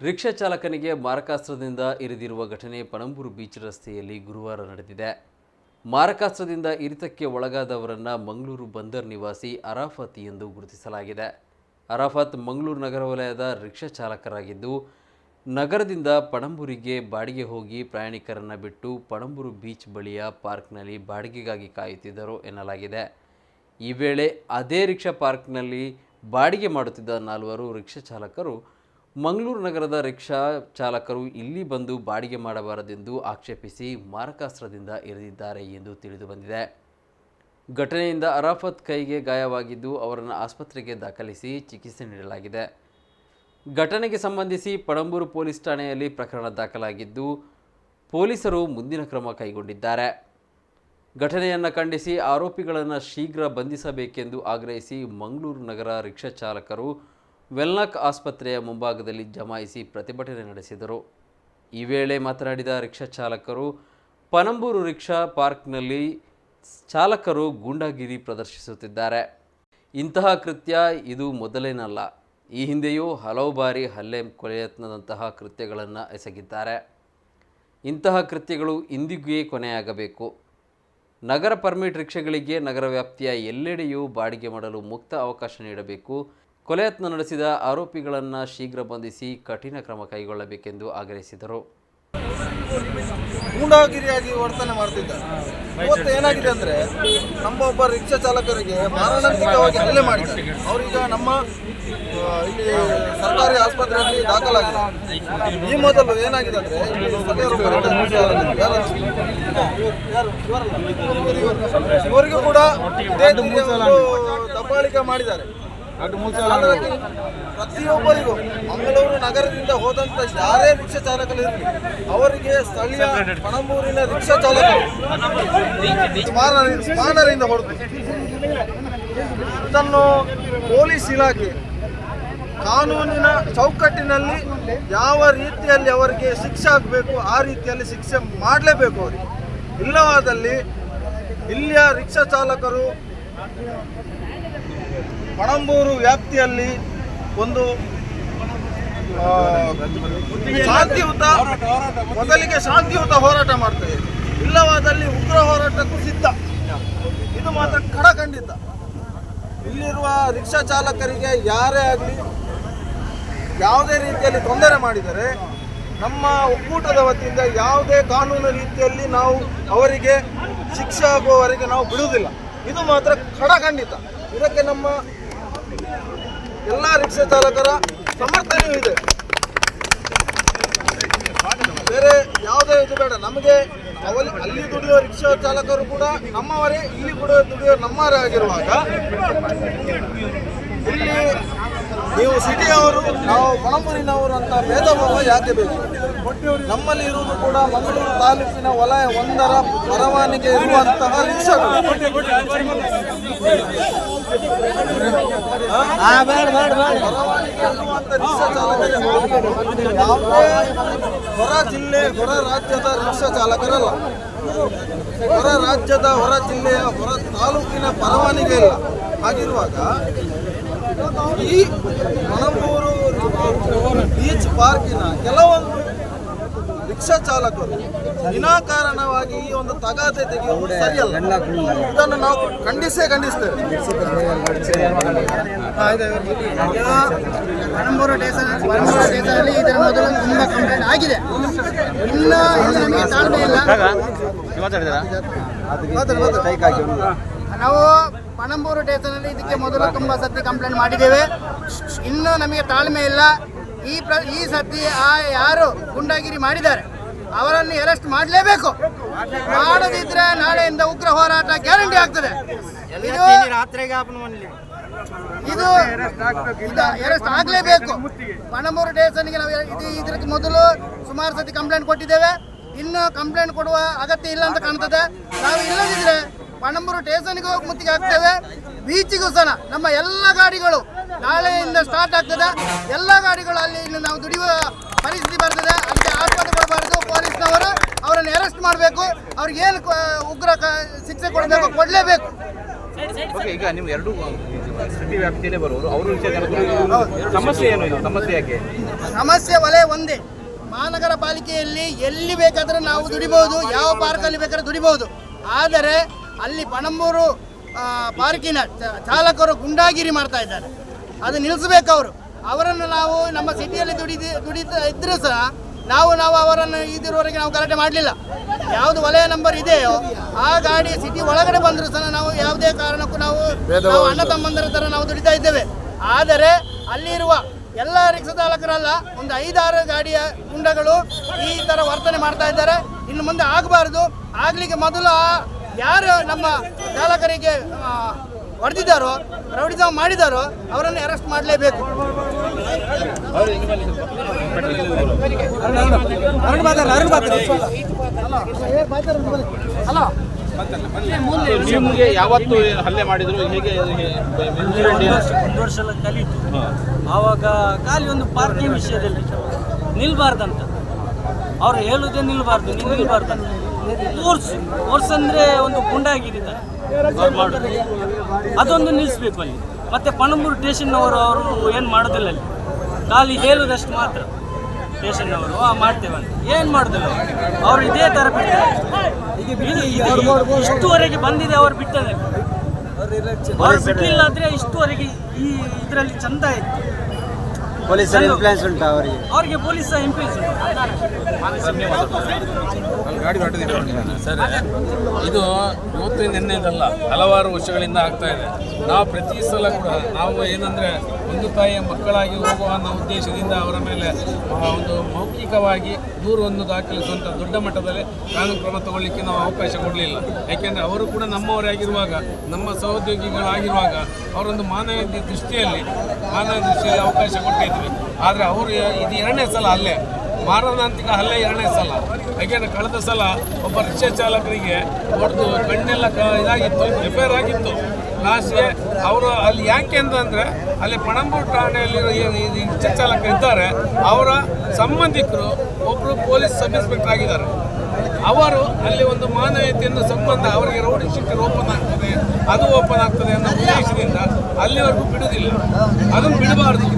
Rickshaw ಚಾಲಕನಿಗೆ ಮಾರಕಾಸ್ತ್ರದಿಂದ ಇರಿದಿರುವ ಘಟನೆ Panambur beach ರಸ್ತೆಯಲ್ಲಿ ಗುರುವಾರ ನಡೆದಿದೆ. ಮಾರಕಾಸ್ತ್ರದಿಂದ ಇರಿತಕ್ಕೆ ಒಳಗಾದವರನ್ನು ಮಂಗಳೂರು ಬಂದರ್ ನಿವಾಸಿ ಅರಾಫತ್ ಎಂದು ಗುರುತಿಸಲಾಗಿದೆ. ಅರಾಫತ್ ಮಂಗಳೂರು ನಗರ ವಲಯದ ರಿಕ್ಷಾ ಚಾಲಕರಾಗಿದ್ದು, ನಗರದಿಂದ ಪಣಂಬೂರಿಗೆ ಬಾಡಿಗೆ ಹೋಗಿ ಪ್ರಯಾಣಿಕರನ್ನು ಬಿಟ್ಟು ಪಣಂಬೂರು ಬೀಚ್ ಬಳಿಯ ಪಾರ್ಕ್ನಲ್ಲಿ ಬಾಡಿಗೆಗಾಗಿ ಕಾಯುತ್ತಿದ್ದರು ಎನ್ನಲಾಗಿದೆ. ಈ ವೇಳೆ ಅದೇ ರಿಕ್ಷಾ ಪಾರ್ಕ್ನಲ್ಲಿ ಬಾಡಿಗೆ ಮಾಡುತ್ತಿದ್ದ ನಾಲ್ವರು ರಿಕ್ಷಾ ಚಾಲಕರು ಮಂಗಳೂರು ನಗರದ ರಿಕ್ಷಾ ಚಾಲಕರು ಇಲ್ಲಿ ಬಂದು ಬಾಡಿಗೆ ಮಾಡಬಾರದೆಂದು ಆಕ್ಷೇಪಿಸಿ ಮಾರಕಾಸ್ತ್ರದಿಂದ ಇರಿದಿದ್ದಾರೆ ಎಂದು ತಿಳಿದು ಬಂದಿದೆ. ಘಟನೆಯಿಂದ ಅರಾಫತ್ ಕೈಗೆ ಗಾಯವಾಗಿದ್ದು ಅವರನ್ನು ಆಸ್ಪತ್ರೆಗೆ ದಾಖಲಿಸಿ ಚಿಕಿತ್ಸೆ ನೀಡಲಾಗಿದೆ. ಘಟನೆಗೆ ಸಂಬಂಧಿಸಿ ಪಡಂಬೂರು ಪೊಲೀಸ್ ಠಾಣೆಯಲ್ಲಿ ಪ್ರಕರಣ ದಾಖಲಾಗಿದ್ದು ಪೊಲೀಸರು ಮುಂದಿನ ಕ್ರಮ ಕೈಗೊಂಡಿದ್ದಾರೆ. ಘಟನೆಯನ್ನು ಖಂಡಿಸಿ ಆರೋಪಿಗಳನ್ನು ಶೀಘ್ರ ಬಂಧಿಸಬೇಕೆಂದು ಆಗ್ರಹಿಸಿ ಮಂಗಳೂರು ನಗರ ರಿಕ್ಷಾ ಚಾಲಕರು ವೆಲ್ನಾಕ್ ಆಸ್ಪತ್ರೆಯ ಮುಂಭಾಗದಲ್ಲಿ ಜಮಾಯಿಸಿ ಪ್ರತಿಭಟನೆ ನಡೆಸಿದರು. ಈ ವೇಳೆ ಮಾತನಾಡಿದ ರಿಕ್ಷಾ ಚಾಲಕರು, ಪನಂಬೂರು ರಿಕ್ಷಾ ಪಾರ್ಕ್ನಲ್ಲಿ ಚಾಲಕರು ಗೂಂಡಾಗಿರಿ ಪ್ರದರ್ಶಿಸುತ್ತಿದ್ದಾರೆ. ಇಂತಹ ಕೃತ್ಯ ಇದು ಮೊದಲೇನಲ್ಲ. ಈ ಹಿಂದೆಯೂ ಹಲವು ಬಾರಿ ಹಲ್ಲೆ ಕೊಲೆಯತ್ನದಂತಹ ಕೃತ್ಯಗಳನ್ನು ಎಸಗಿದ್ದಾರೆ. ಇಂತಹ ಕೃತ್ಯಗಳು ಇಂದಿಗೂ ಕೊನೆಯಾಗಬೇಕು. ನಗರ ಪರ್ಮಿಟ್ ರಿಕ್ಷೆಗಳಿಗೆ ನಗರ ವ್ಯಾಪ್ತಿಯ ಎಲ್ಲೆಡೆಯೂ ಬಾಡಿಗೆ ಮಾಡಲು ಮುಕ್ತ ಅವಕಾಶ ನೀಡಬೇಕು. ಕೊಲೆಯತ್ನ ನಡೆಸಿದ ಆರೋಪಿಗಳನ್ನು ಶೀಘ್ರ ಬಂಧಿಸಿ ಕಠಿಣ ಕ್ರಮ ಕೈಗೊಳ್ಳಬೇಕೆಂದು ಆಗ್ರಹಿಸಿದರು. ಗೂಂಡಾಗಿರಿಯಾಗಿ ವರ್ತನೆ ಮಾಡ್ತಿದ್ದಾರೆ ಇವತ್ತು ಏನಾಗಿದೆ ಅಂದ್ರೆ ನಮ್ಮ ಒಬ್ಬ ರಿಕ್ಷಾ ಚಾಲಕರಿಗೆ ಮಾರಣಾಂತಿಕವಾಗಿ ಹಲ್ಲೆ ಮಾಡಿದ್ದಾರೆ ಅವರೀಗ ನಮ್ಮ ಇಲ್ಲಿ ಸರ್ಕಾರಿ ಆಸ್ಪತ್ರೆಯಲ್ಲಿ ದಾಖಲಾಗಿದೆ. ಈ ಮೊದಲು ಏನಾಗಿದೆ ಅಂದ್ರೆ. ಇವರಿಗೂ ಕೂಡ ದಬ್ಬಾಳಿಕೆ ಮಾಡಿದ್ದಾರೆ. ಪ್ರತಿಯೊಬ್ಬರಿಗೂ ಮಂಗಳೂರು ನಗರದಿಂದ ಹೋದಂತ ಯಾರೇ ರಿಕ್ಷಾ ಚಾಲಕರಿರಲಿ ಅವರಿಗೆ ಸ್ಥಳೀಯ ಪಣಂಬೂರಿನ ರಿಕ್ಷಾ ಚಾಲಕರು ಸ್ಪಾನರಿಂದ ಹೊಡೆದು ಇದನ್ನು ಪೊಲೀಸ್ ಇಲಾಖೆ ಕಾನೂನಿನ ಚೌಕಟ್ಟಿನಲ್ಲಿ ಯಾವ ರೀತಿಯಲ್ಲಿ ಅವರಿಗೆ ಶಿಕ್ಷೆ ಆಗಬೇಕು, ಆ ರೀತಿಯಲ್ಲಿ ಶಿಕ್ಷೆ ಮಾಡಲೇಬೇಕು ಅವರಿಗೆ. ಇಲ್ಲವಾದಲ್ಲಿ ಇಲ್ಲಿಯ ರಿಕ್ಷಾ ಚಾಲಕರು ಪಣಂಬೂರು ವ್ಯಾಪ್ತಿಯಲ್ಲಿ ಒಂದು ಶಾಂತಿಯುತ ಮೊದಲಿಗೆ ಶಾಂತಿಯುತ ಹೋರಾಟ ಮಾಡ್ತೇವೆ ಇಲ್ಲವಾದಲ್ಲಿ ಉಗ್ರ ಹೋರಾಟಕ್ಕೂ ಸಿದ್ಧ. ಇದು ಮಾತ್ರ ಖಡಖಂಡಿತ. ಇಲ್ಲಿರುವ ರಿಕ್ಷಾ ಚಾಲಕರಿಗೆ ಯಾರೇ ಆಗಲಿ ಯಾವುದೇ ರೀತಿಯಲ್ಲಿ ತೊಂದರೆ ಮಾಡಿದರೆ ನಮ್ಮ ಒಕ್ಕೂಟದ ವತಿಯಿಂದ ಯಾವುದೇ ಕಾನೂನು ರೀತಿಯಲ್ಲಿ ನಾವು ಅವರಿಗೆ ಶಿಕ್ಷೆ ಆಗುವವರೆಗೆ ನಾವು ಬಿಡುವುದಿಲ್ಲ. ಇದು ಮಾತ್ರ ಖಡಖಂಡಿತ. ಇದಕ್ಕೆ ನಮ್ಮ ಎಲ್ಲ ರಿಕ್ಷಾ ಚಾಲಕರ ಸಮರ್ಥನೆಯೂ ಇದೆ. ಬೇರೆ ಯಾವುದೇ ಇದು ಬೇಡ. ನಮಗೆ ಅವಲ್ಲಿ ಅಲ್ಲಿ ದುಡಿಯೋ ರಿಕ್ಷಾ ಚಾಲಕರು ಕೂಡ ನಮ್ಮವರೇ, ಇಲ್ಲಿ ಕೂಡ ದುಡಿಯೋ ನಮ್ಮವರೇ ಆಗಿರುವಾಗ, ಇಲ್ಲಿ ನೀವು ಸಿಟಿಯವರು, ನಾವು ಮಣಮೂರಿನವರು ಅಂತ ಭೇದ ಭಾವ ಯಾಕೆ ಬೇಕು? ನಮ್ಮಲ್ಲಿ ಇರುವುದು ಕೂಡ ಮಂಗಳೂರು ತಾಲೂಕಿನ ವಲಯ ಒಂದರ ಪರವಾನಿಗೆ ಇರುವಂತಹ ರಿಕ್ಷಾಗಳು. ಪರವಾನಿಗೆ ಇರುವಂತ ರಿಕ್ಷಾ ಚಾಲಕರು ಯಾವುದೇ ಹೊರ ಜಿಲ್ಲೆ, ಹೊರ ರಾಜ್ಯದ ರಿಕ್ಷಾ ಚಾಲಕರಲ್ಲ. ಹೊರ ರಾಜ್ಯದ, ಹೊರ ಜಿಲ್ಲೆಯ, ಹೊರ ತಾಲೂಕಿನ ಪರವಾನಿಗೆ ಇಲ್ಲ. ಹಾಗಿರುವಾಗ ಈ ಮಣಂಬೂರು ಬೀಚ್ ಪಾರ್ಕಿನ ಕೆಲವೊಂದು ರಿಕ್ಷಾ ಚಾಲಕರು ವಿನಾಕಾರಣವಾಗಿ ಈ ಒಂದು ತಗಾದೆ ತೆಗೆಯುವುದು ಸರಿಯಲ್ಲ. ಇದನ್ನು ನಾವು ಖಂಡಿಸೇ ಖಂಡಿಸ್ತೇವೆ. ಮಣಂಬೂರು ಇದರ ಮೊದಲು ತುಂಬ ಕಂಪ್ಲೇಂಟ್ ಆಗಿದೆ. ಇನ್ನೂ ಇನ್ನು ನಮಗೆ ತಾಳ್ಮೆ ಇಲ್ಲ. ನಾವು ಪಣಂಬೂರು ಸ್ಟೇಷನಲ್ಲಿ ಇದಕ್ಕೆ ಮೊದಲು ತುಂಬ ಸತಿ ಕಂಪ್ಲೇಂಟ್ ಮಾಡಿದ್ದೇವೆ. ಇನ್ನೂ ನಮಗೆ ತಾಳ್ಮೆ ಇಲ್ಲ. ಈ ಪ್ರ ಈ ಸತಿ ಆ ಯಾರು ಗುಂಡಾಗಿರಿ ಮಾಡಿದ್ದಾರೆ ಅವರನ್ನು ಅರೆಸ್ಟ್ ಮಾಡಲೇಬೇಕು. ಮಾಡದಿದ್ರೆ ನಾಳೆಯಿಂದ ಉಗ್ರ ಹೋರಾಟ ಗ್ಯಾರಂಟಿ ಆಗ್ತದೆ. ಇದು ಅರೆಸ್ಟ್ ಆಗಲೇಬೇಕು. ಪಣಂಬೂರು ಸ್ಟೇಷನ್ಗೆ ನಾವು ಇದು ಇದಕ್ಕೆ ಮೊದಲು ಸುಮಾರು ಸತಿ ಕಂಪ್ಲೇಂಟ್ ಕೊಟ್ಟಿದ್ದೇವೆ. ಇನ್ನು ಕಂಪ್ಲೇಂಟ್ ಕೊಡುವ ಅಗತ್ಯ ಇಲ್ಲ ಅಂತ ಕಾಣ್ತದೆ. ನಾವು ಇಲ್ಲದಿದ್ರೆ ಪಣಂಬೂರು ಸ್ಟೇಷನ್ಗೆ ಹೋಗಿ ಮುತ್ತಿಗೆ ಹಾಕ್ತೇವೆ ಬೀಚಿಗೂ ಸಹ ನಮ್ಮ ಎಲ್ಲ ಗಾಡಿಗಳು ನಾಳೆಯಿಂದ ಸ್ಟಾರ್ಟ್ ಆಗ್ತದೆ. ಎಲ್ಲ ಗಾಡಿಗಳು ಅಲ್ಲಿ ಇನ್ನು ನಾವು ದುಡಿಯುವ ಪರಿಸ್ಥಿತಿ ಬರ್ತದೆ. ಅದಕ್ಕೆ ಆಸ್ಪತ್ರೆ ಕೊಡಬಾರ್ದು ಪೊಲೀಸ್ನವರು ಅವರನ್ನು ಅರೆಸ್ಟ್ ಮಾಡಬೇಕು. ಅವ್ರಿಗೆ ಏನು ಉಗ್ರ ಶಿಕ್ಷೆ ಕೊಡಬೇಕು ಕೊಡಲೇಬೇಕು. ಈಗ ನೀವು ಎರಡು ಸಿಟಿ ವ್ಯಾಪ್ತಿಯಲ್ಲೇ ಬರೋರು ಅವರು ಸಮಸ್ಯೆ ಏನು ಇದು? ಸಮಸ್ಯೆ ಯಾಕೆ? ಸಮಸ್ಯೆ ವಲಯ ಒಂದೇ. ಮಹಾನಗರ ಪಾಲಿಕೆಯಲ್ಲಿ ಎಲ್ಲಿ ಬೇಕಾದ್ರೆ ನಾವು ದುಡಿಬಹುದು ಯಾವ ಪಾರ್ಕಲ್ಲಿ ಬೇಕಾದ್ರೆ ದುಡಿಬಹುದು. ಆದರೆ ಅಲ್ಲಿ ಪಣಂಬೂರು ಪಾರ್ಕಿನ ಚಾಲಕರು ಗುಂಡಾಗಿರಿ ಮಾಡ್ತಾ ಇದ್ದಾರೆ. ಅದು ನಿಲ್ಲಿಸಬೇಕು ಅವರು. ಅವರನ್ನು ನಾವು ನಮ್ಮ ಸಿಟಿಯಲ್ಲಿ ದುಡಿದು ದುಡಿತಾ ಇದ್ರೂ ಸಹ ನಾವು ನಾವು ಅವರನ್ನು ಇದಿರುವವರೆಗೆ ನಾವು ಗಲಾಟೆ ಮಾಡಲಿಲ್ಲ. ಯಾವುದು ವಲಯ ನಂಬರ್ ಇದೆಯೋ ಆ ಗಾಡಿ ಸಿಟಿ ಒಳಗಡೆ ಬಂದರೂ ಸಹ ನಾವು ಯಾವುದೇ ಕಾರಣಕ್ಕೂ ನಾವು ನಾವು ಅಣ್ಣ ತಮ್ಮಂದರ ಥರ ನಾವು ದುಡಿತಾ ಇದ್ದೇವೆ. ಆದರೆ ಅಲ್ಲಿರುವ ಎಲ್ಲ ರಿಕ್ಷಾ ಚಾಲಕರಲ್ಲ ಒಂದು ಐದಾರು ಗಾಡಿಯ ಗುಂಡಗಳು ಈ ಥರ ವರ್ತನೆ ಮಾಡ್ತಾ ಇದ್ದಾರೆ. ಇನ್ನು ಮುಂದೆ ಆಗಬಾರ್ದು. ಆಗಲಿಕ್ಕೆ ಮೊದಲು ಯಾರು ನಮ್ಮ ಚಾಲಕರಿಗೆ ಹೊಡೆದಿದ್ದಾರೋ ರೌಡಿಸಮ್ ಮಾಡಿದಾರೋ ಅವರನ್ನು ಅರೆಸ್ಟ್ ಮಾಡಲೇಬೇಕು. ನಿಮಗೆ ಯಾವತ್ತು ಹಲ್ಲೆ ಮಾಡಿದ್ರು ಹೇಗೆ? ಒಂದು ವರ್ಷ ಎಲ್ಲ ಕಲಿತು. ಆವಾಗ ಖಾಲಿ ಒಂದು ಪಾರ್ಕಿಂಗ್ ವಿಷಯದಲ್ಲಿ ನಿಲ್ಬಾರ್ದಂತ. ಅವ್ರು ಹೇಳುದೇ ನಿಲ್ಬಾರ್ದು ನೀವು ನಿಲ್ಬಾರ್ದು ಫೋರ್ಸ್ ಫೋರ್ಸ್ ಅಂದರೆ ಒಂದು ಗುಂಡಾಗಿರಿತ ಅದೊಂದು ನಿಲ್ಲಿಸ್ಬೇಕು ಅಲ್ಲಿ. ಮತ್ತು ಪಣಂಬೂರು ಸ್ಟೇಷನ್ನವರು ಅವರು ಏನು ಮಾಡೋದಿಲ್ಲ ಅಲ್ಲಿ. ಖಾಲಿ ಹೇಳುದಷ್ಟು ಮಾತ್ರ ಸ್ಟೇಷನ್ನವರು ಮಾಡ್ತೇವೆ ಅಂತ. ಏನು ಮಾಡೋದಿಲ್ಲ ಅವರು. ಇದೇ ಥರ ಬಿಡ್ತಾರೆ. ಇಷ್ಟುವರೆಗೆ ಬಂದಿದೆ ಅವರು ಬಿಟ್ಟದೆ ಅವ್ರು ಬಿಟ್ಟಿಲ್ಲ ಅಂದರೆ ಇಷ್ಟುವರೆಗೆ ಈ ಇದರಲ್ಲಿ ಚಂದ ಇತ್ತು ಪೊಲೀಸರ ಇನ್ಫ್ಲೂಯೆನ್ಸ್ ಉಂಟಾ ಅವರಿಗೆ. ಅವರಿಗೆ ಪೊಲೀಸ್ ಇನ್ಫ್ಲೂಯೆನ್ಸ್ ಸರ್. ಇದು ಇವತ್ತು ನಿನ್ನೆದಲ್ಲ ಹಲವಾರು ವರ್ಷಗಳಿಂದ ಆಗ್ತಾ ಇದೆ. ನಾವು ಪ್ರತಿ ಸಲ ಕೂಡ ನಾವು ಏನಂದರೆ ಒಂದು ತಾಯಿಯ ಮಕ್ಕಳಾಗಿ ಹೋಗುವ ಅನ್ನೋ ಉದ್ದೇಶದಿಂದ ಅವರ ಮೇಲೆ ಒಂದು ಮೌಖಿಕವಾಗಿ ದೂರವನ್ನು ದಾಖಲಿಸುವಂಥ ದೊಡ್ಡ ಮಟ್ಟದಲ್ಲಿ ಕಾನೂನು ಕ್ರಮ ತಗೊಳ್ಳಿಕ್ಕೆ ನಾವು ಅವಕಾಶ ಕೊಡಲಿಲ್ಲ. ಯಾಕೆಂದರೆ ಅವರು ಕೂಡ ನಮ್ಮವರಾಗಿರುವಾಗ ನಮ್ಮ ಸಹೋದ್ಯೋಗಿಗಳಾಗಿರುವಾಗ ಅವರೊಂದು ಮಾನವ ದೃಷ್ಟಿಯಲ್ಲಿ ಮಾನವ ದೃಷ್ಟಿಯಲ್ಲಿ ಅವಕಾಶ ಕೊಟ್ಟಿದ್ವಿ. ಆದರೆ ಅವರು ಇದು ಎರಡನೇ ಸಲ ಅಲ್ಲೇ ಮಾರಣಾಂತಿಕ ಹಲ್ಲೆ ಎರಡನೇ ಸಲ. ಯಾಕೆಂದ್ರೆ ಕಳೆದ ಸಲ ಒಬ್ಬ ರಿಕ್ಷಾ ಚಾಲಕರಿಗೆ ಹೊಡೆದು ಕಣ್ಣೆಲ್ಲ ಕ ಇದಾಗಿತ್ತು ರಿಪೇರ್ ಆಗಿತ್ತು. ಲಾಸ್ಟ್ಗೆ ಅವರು ಅಲ್ಲಿ ಯಾಕೆ ಅಂತಂದರೆ ಅಲ್ಲಿ ಪಣಂಬೂರು ಠಾಣೆಯಲ್ಲಿರೋ ರಿಕ್ಷಾ ಚಾಲಕರು ಇದ್ದಾರೆ. ಅವರ ಸಂಬಂಧಿಕರು ಒಬ್ಬರು ಪೊಲೀಸ್ ಸಬ್ ಇನ್ಸ್ಪೆಕ್ಟರ್ ಆಗಿದ್ದಾರೆ. ಅವರು ಅಲ್ಲಿ ಒಂದು ಮಾನವೀಯತೆಯನ್ನು ಸಂಬಂಧ ಅವರಿಗೆ ರೋಡ್ ಇನ್ಸ್ಟಿಟ್ಯೂಟ್ ಓಪನ್ ಆಗ್ತದೆ, ಅದು ಓಪನ್ ಆಗ್ತದೆ ಅನ್ನೋ ಉದ್ದೇಶದಿಂದ ಅಲ್ಲಿವರೆಗೂ ಬಿಡುವುದಿಲ್ಲ. ಅದನ್ನು ಬಿಡಬಾರ್ದು.